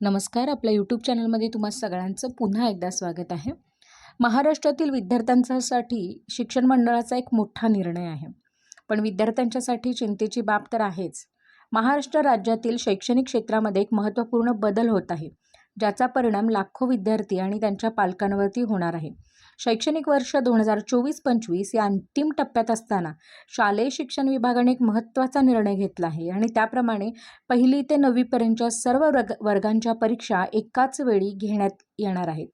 नमस्कार. आपल्या यूट्यूब चॅनलमध्ये तुम्हा सगळ्यांचं पुन्हा एकदा स्वागत आहे. महाराष्ट्रातील विद्यार्थ्यांसाठी शिक्षण मंडळाचा एक मोठा निर्णय आहे. पण विद्यार्थ्यांच्यासाठी चिंतेची बाब तर आहेच. महाराष्ट्र राज्यातील शैक्षणिक क्षेत्रामध्ये एक महत्त्वपूर्ण बदल होत आहे. ज्याचा परिणाम लाखो विद्यार्थी आणि त्यांच्या पालकांवरती होणार आहे. शैक्षणिक वर्ष दोन हजार चोवीस पंचवीस या अंतिम टप्प्यात असताना शालेय शिक्षण विभागाने एक महत्त्वाचा निर्णय घेतला आहे आणि त्याप्रमाणे पहिली ते नववीपर्यंतच्या सर्व वर्ग वर्गांच्या परीक्षा एकाच वेळी घेण्यात येणार आहेत.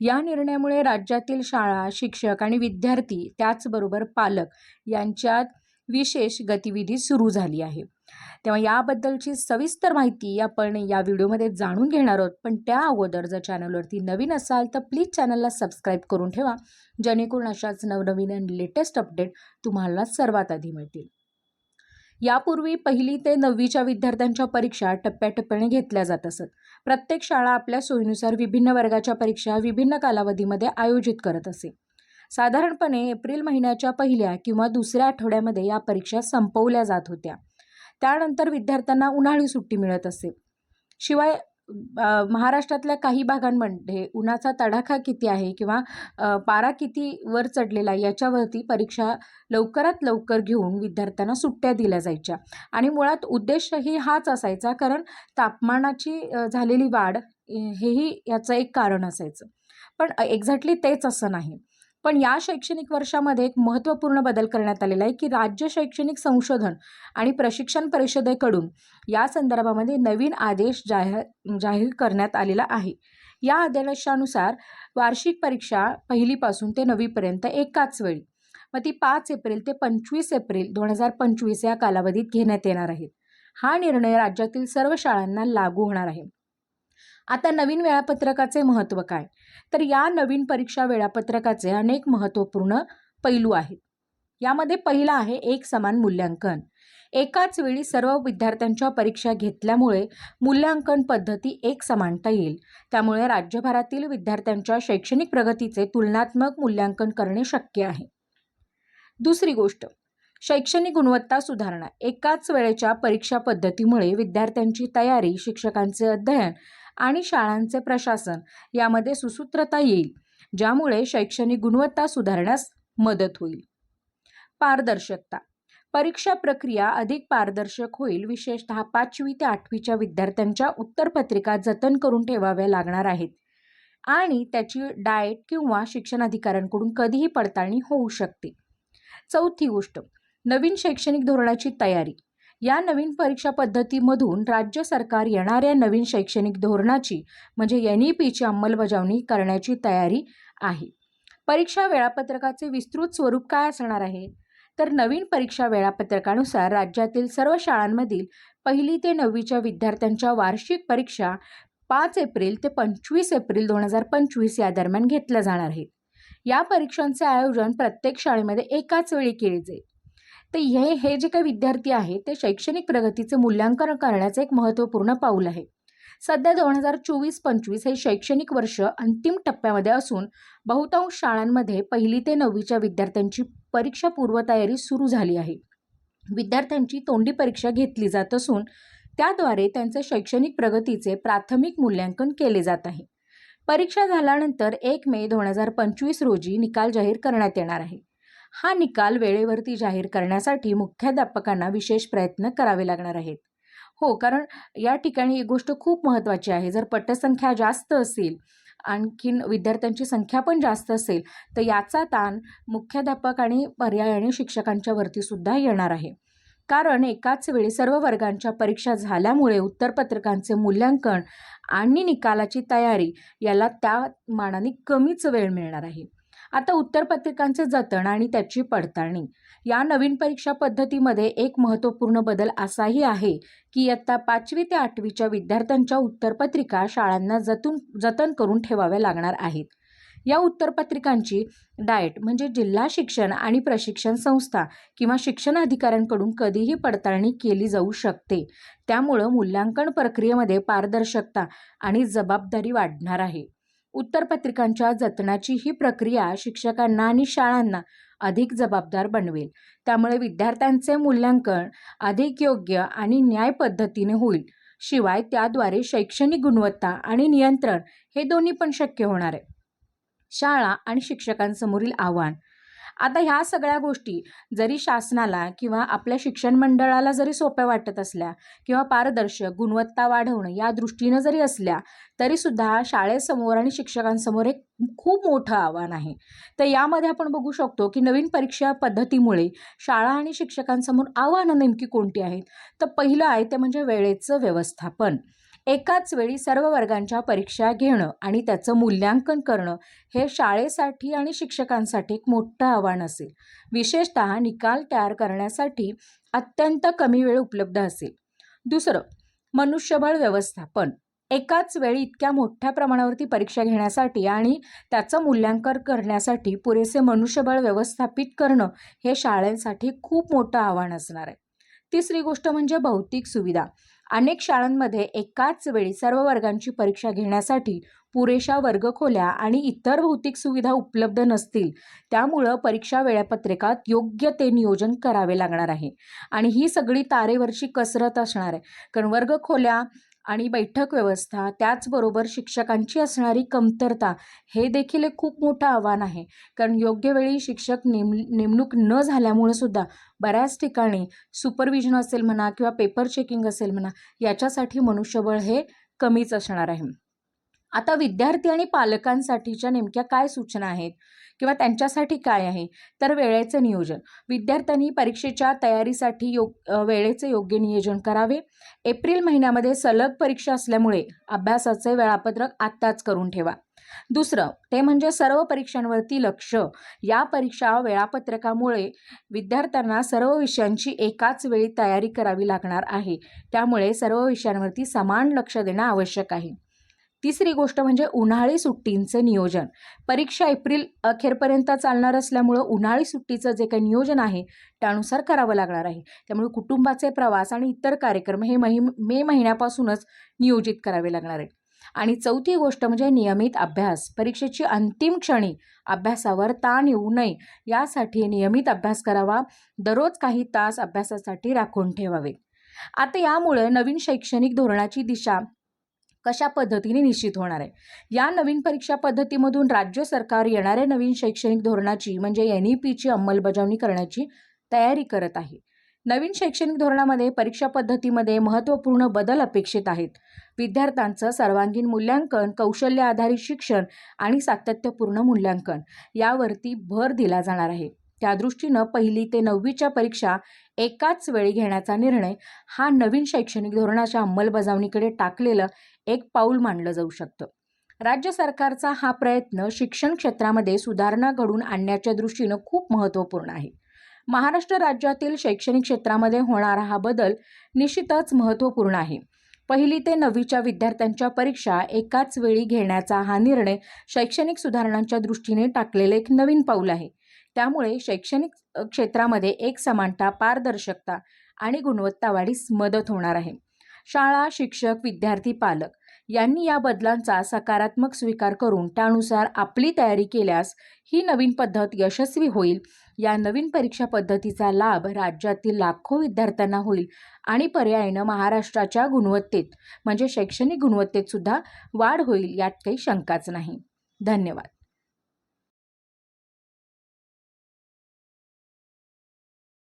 या निर्णयामुळे राज्यातील शाळा शिक्षक आणि विद्यार्थी त्याचबरोबर पालक यांच्यात विशेष गतिविधी सुरू झाली आहे. तेव्हा याबद्दलची सविस्तर माहिती आपण या व्हिडिओमध्ये जाणून घेणार आहोत. पण त्या अगोदर जर चॅनलवरती नवीन असाल तर प्लीज चॅनलला सबस्क्राईब करून ठेवा. जेणेकरून अशाच नवनवीन आणि लेटेस्ट अपडेट तुम्हाला सर्वात आधी मिळतील. यापूर्वी पहिली ते नववीच्या विद्यार्थ्यांच्या परीक्षा टप्प्याटप्प्याने घेतल्या जात असत. प्रत्येक शाळा आपल्या सोयीनुसार विभिन्न वर्गाच्या परीक्षा विभिन्न कालावधीमध्ये आयोजित करत असे. साधारणपणे एप्रिल महिन्याच्या पहिल्या किंवा दुसऱ्या आठवड्यामध्ये या परीक्षा संपवल्या जात होत्या. त्यानंतर विद्यार्थ्यांना उन्हाळी सुट्टी मिळत असे. शिवाय महाराष्ट्रातल्या काही भागांमध्ये उन्हाचा तडाखा किती आहे किंवा पारा किती वर चढलेला आहे याच्यावरती परीक्षा लवकरात लवकर घेऊन विद्यार्थ्यांना सुट्ट्या दिल्या जायच्या. आणि मुळात उद्देशही हाच असायचा कारण तापमानाची झालेली वाढ हेही याचं एक कारण असायचं. पण एक्झॅक्टली तेच असं नाही. पण या शैक्षणिक वर्षामध्ये एक महत्त्वपूर्ण बदल करण्यात आलेला आहे की राज्य शैक्षणिक संशोधन आणि प्रशिक्षण परिषदेकडून या संदर्भामध्ये नवीन आदेश जाहीर जाहीर करण्यात आलेला आहे. या आदेशानुसार वार्षिक परीक्षा पहिलीपासून ते नववीपर्यंत एकाच वेळी. मग ती पाच एप्रिल ते पंचवीस एप्रिल दोन हजार पंचवीस या कालावधीत घेण्यात येणार आहेत हा निर्णय राज्यातील सर्व शाळांना लागू होणार आहे. आता नवीन वेळापत्रकाचे महत्त्व काय? तर या नवीन परीक्षा वेळापत्रकाचे अनेक महत्त्वपूर्ण पैलू आहेत. यामध्ये पहिला आहे एक समान मूल्यांकन. एकाच वेळी सर्व विद्यार्थ्यांच्या परीक्षा घेतल्यामुळे मूल्यांकन पद्धती एक समानता येईल. त्यामुळे राज्यभरातील विद्यार्थ्यांच्या शैक्षणिक प्रगतीचे तुलनात्मक मूल्यांकन करणे शक्य आहे. दुसरी गोष्ट शैक्षणिक गुणवत्ता सुधारणा. एकाच वेळेच्या परीक्षा पद्धतीमुळे विद्यार्थ्यांची तयारी शिक्षकांचे अध्ययन आणि शाळांचे प्रशासन यामध्ये सुसूत्रता येईल ज्यामुळे शैक्षणिक गुणवत्ता सुधारण्यास मदत होईल. पारदर्शकता. परीक्षा प्रक्रिया अधिक पारदर्शक होईल विशेषतः पाचवी ते आठवीच्या विद्यार्थ्यांच्या उत्तरपत्रिका जतन करून ठेवाव्या लागणार आहेत आणि त्याची डाएट किंवा शिक्षण अधिकाऱ्यांकडून कधीही पडताळणी होऊ शकते. चौथी गोष्ट. नवीन शैक्षणिक धोरणाची तयारी. या नवीन परीक्षा पद्धतीमधून राज्य सरकार येणाऱ्या नवीन शैक्षणिक धोरणाची म्हणजे एन ई पीची अंमलबजावणी करण्याची तयारी आहे. परीक्षा वेळापत्रकाचे विस्तृत स्वरूप काय असणार आहे? तर नवीन परीक्षा वेळापत्रकानुसार राज्यातील सर्व शाळांमधील पहिली ते नववीच्या विद्यार्थ्यांच्या वार्षिक परीक्षा पाच एप्रिल ते पंचवीस एप्रिल दोन हजार पंचवीस या दरम्यान घेतल्या जाणार आहेत. या परीक्षांचे आयोजन प्रत्येक शाळेमध्ये एकाच वेळी केले जाईल. तर हे हे जे काही विद्यार्थी आहेत ते शैक्षणिक प्रगतीचे मूल्यांकन करण्याचं एक महत्त्वपूर्ण पाऊल आहे. सध्या दोन हजार चोवीस पंचवीस हे शैक्षणिक वर्ष अंतिम टप्प्यामध्ये असून बहुतांश शाळांमध्ये पहिली ते नववीच्या विद्यार्थ्यांची परीक्षा पूर्वतयारी सुरू झाली आहे. विद्यार्थ्यांची तोंडी परीक्षा घेतली जात असून त्याद्वारे त्यांचे शैक्षणिक प्रगतीचे प्राथमिक मूल्यांकन केले जात आहे. परीक्षा झाल्यानंतर एक मे दोन हजार पंचवीस रोजी निकाल जाहीर करण्यात येणार आहे. हा निकाल वेळेवरती जाहीर करण्यासाठी मुख्याध्यापकांना विशेष प्रयत्न करावे लागणार आहेत. हो कारण या ठिकाणी एक गोष्ट खूप महत्त्वाची आहे. जर पटसंख्या जास्त असेल आणखीन विद्यार्थ्यांची संख्या पण जास्त असेल तर याचा ताण मुख्याध्यापक आणि पर्यायाने शिक्षकांच्या वरतीसुद्धा येणार आहे. कारण एकाच वेळी सर्व वर्गांच्या परीक्षा झाल्यामुळे उत्तरपत्रकांचे मूल्यांकन आणि निकालाची तयारी याला त्या मानाने कमीच वेळ मिळणार आहे. आता उत्तरपत्रिकांचे जतन आणि त्याची पडताळणी. या नवीन परीक्षा पद्धतीमध्ये एक महत्त्वपूर्ण बदल असाही आहे की इयत्ता पाचवी ते आठवीच्या विद्यार्थ्यांच्या उत्तरपत्रिका शाळांना जतून जतन करून ठेवाव्या लागणार आहेत. या उत्तरपत्रिकांची डाएट म्हणजे जिल्हा शिक्षण आणि प्रशिक्षण संस्था किंवा शिक्षण अधिकाऱ्यांकडून कधीही पडताळणी केली जाऊ शकते. त्यामुळं मूल्यांकन प्रक्रियेमध्ये पारदर्शकता आणि जबाबदारी वाढणार आहे. उत्तरपत्रिकांच्या जतनाची ही प्रक्रिया शिक्षकांना आणि शाळांना अधिक जबाबदार बनवेल. त्यामुळे विद्यार्थ्यांचे मूल्यांकन अधिक योग्य आणि न्याय पद्धतीने होईल. शिवाय त्याद्वारे शैक्षणिक गुणवत्ता आणि नियंत्रण हे दोन्ही पण शक्य होणार आहे. शाळा आणि शिक्षकांसमोरील आव्हान आता ह्या सगळ्या गोष्टी जरी शासनाला किंवा आपल्या शिक्षण मंडळाला जरी सोप्या वाटत असल्या किंवा पारदर्शक गुणवत्ता वाढवणं या दृष्टीनं जरी असल्या तरीसुद्धा शाळेसमोर आणि शिक्षकांसमोर एक खूप मोठं आव्हान आहे. तर यामध्ये आपण बघू शकतो की नवीन परीक्षा पद्धतीमुळे शाळा आणि शिक्षकांसमोर आव्हानं नेमकी कोणती आहेत? तर पहिलं आहे ते म्हणजे वेळेचं व्यवस्थापन. एकाच वेळी सर्व वर्गांच्या परीक्षा घेणं आणि त्याचं मूल्यांकन करणं हे शाळेसाठी आणि शिक्षकांसाठी एक मोठं आव्हान असेल. विशेषत निकाल तयार करण्यासाठी अत्यंत कमी वेळ उपलब्ध असेल. दुसरं मनुष्यबळ व्यवस्थापन. एकाच वेळी इतक्या मोठ्या प्रमाणावरती परीक्षा घेण्यासाठी आणि त्याचं मूल्यांकन करण्यासाठी पुरेसे मनुष्यबळ व्यवस्थापित करणं हे शाळांसाठी खूप मोठं आव्हान असणार आहे. तिसरी गोष्ट म्हणजे भौतिक सुविधा. अनेक शाळांमध्ये एकाच वेळी सर्व वर्गांची परीक्षा घेण्यासाठी पुरेशा वर्गखोल्या आणि इतर भौतिक सुविधा उपलब्ध नसतील त्यामुळं परीक्षा वेळापत्रकात योग्य ते नियोजन करावे लागणार आहे. आणि ही सगळी तारेवरची कसरत असणार आहे. कारण वर्गखोल्या आणि बैठक व्यवस्था त्याचबरोबर शिक्षकांची असणारी कमतरता हे देखील एक खूप मोठं आव्हान आहे. कारण योग्य वेळी शिक्षक नेम नेमणूक न झाल्यामुळं सुद्धा बऱ्याच ठिकाणी सुपरविजन असेल म्हणा किंवा पेपर चेकिंग असेल म्हणा याच्यासाठी मनुष्यबळ हे कमीच असणार आहे. आता विद्यार्थी आणि पालकांसाठीच्या नेमक्या काय सूचना आहेत? किंवा त्यांच्यासाठी काय आहे? तर वेळेचं नियोजन. विद्यार्थ्यांनी परीक्षेच्या तयारीसाठी योग वेळेचे योग्य नियोजन करावे. एप्रिल महिन्यामध्ये सलग परीक्षा असल्यामुळे अभ्यासाचे वेळापत्रक आत्ताच करून ठेवा. दुसरं ते म्हणजे सर्व परीक्षांवरती लक्ष. या परीक्षा वेळापत्रकामुळे विद्यार्थ्यांना सर्व विषयांची एकाच वेळी तयारी करावी लागणार आहे. त्यामुळे सर्व विषयांवरती समान लक्ष देणं आवश्यक आहे. तिसरी गोष्ट म्हणजे उन्हाळी सुट्टींचं नियोजन. परीक्षा एप्रिल अखेरपर्यंत चालणार असल्यामुळं उन्हाळी सुट्टीचं जे काही नियोजन आहे त्यानुसार करावं लागणार आहे. त्यामुळे कुटुंबाचे प्रवास आणि इतर कार्यक्रम हे महि मे महिन्यापासूनच नियोजित करावे लागणार आहे आणि चौथी गोष्ट म्हणजे नियमित अभ्यास. परीक्षेची अंतिम क्षणी अभ्यासावर ताण येऊ नये यासाठी नियमित अभ्यास करावा. दररोज काही तास अभ्यासासाठी राखून ठेवावे. आता यामुळे नवीन शैक्षणिक धोरणाची दिशा कशा पद्धतीने निश्चित होणार आहे? या नवीन परीक्षा पद्धतीमधून राज्य सरकार येणाऱ्या नवीन शैक्षणिक धोरणाची म्हणजे एन ई पीची अंमलबजावणी करण्याची तयारी करत आहे. नवीन शैक्षणिक धोरणामध्ये परीक्षा पद्धतीमध्ये महत्त्वपूर्ण बदल अपेक्षित आहेत. विद्यार्थ्यांचं सर्वांगीण मूल्यांकन कौशल्य आधारित शिक्षण आणि सातत्यपूर्ण मूल्यांकन यावरती भर दिला जाणार आहे. त्या दृष्टीनं पहिली ते नववीच्या परीक्षा एकाच वेळी घेण्याचा निर्णय हा नवीन शैक्षणिक धोरणाच्या अंमलबजावणीकडे टाकलेलं एक पाऊल मानलं जाऊ शकतं. राज्य सरकारचा हा प्रयत्न शिक्षण क्षेत्रामध्ये सुधारणा घडून आणण्याच्या दृष्टीनं खूप महत्त्वपूर्ण आहे. महाराष्ट्र राज्यातील शैक्षणिक क्षेत्रामध्ये होणारा हा बदल निश्चितच महत्त्वपूर्ण आहे. पहिली ते नववीच्या विद्यार्थ्यांच्या परीक्षा एकाच वेळी घेण्याचा हा निर्णय शैक्षणिक सुधारणांच्या दृष्टीने टाकलेलं एक नवीन पाऊल आहे. त्यामुळे शैक्षणिक क्षेत्रामध्ये एक समानता पारदर्शकता आणि गुणवत्ता वाढीस मदत होणार आहे. शाळा शिक्षक विद्यार्थी पालक यांनी या बदलांचा सकारात्मक स्वीकार करून त्यानुसार आपली तयारी केल्यास ही नवीन पद्धत यशस्वी होईल. या नवीन परीक्षा पद्धतीचा लाभ राज्यातील लाखो विद्यार्थ्यांना होईल आणि पर्यायानं महाराष्ट्राच्या गुणवत्तेत म्हणजे शैक्षणिक गुणवत्तेत सुद्धा वाढ होईल यात काही शंकाच नाही. धन्यवाद.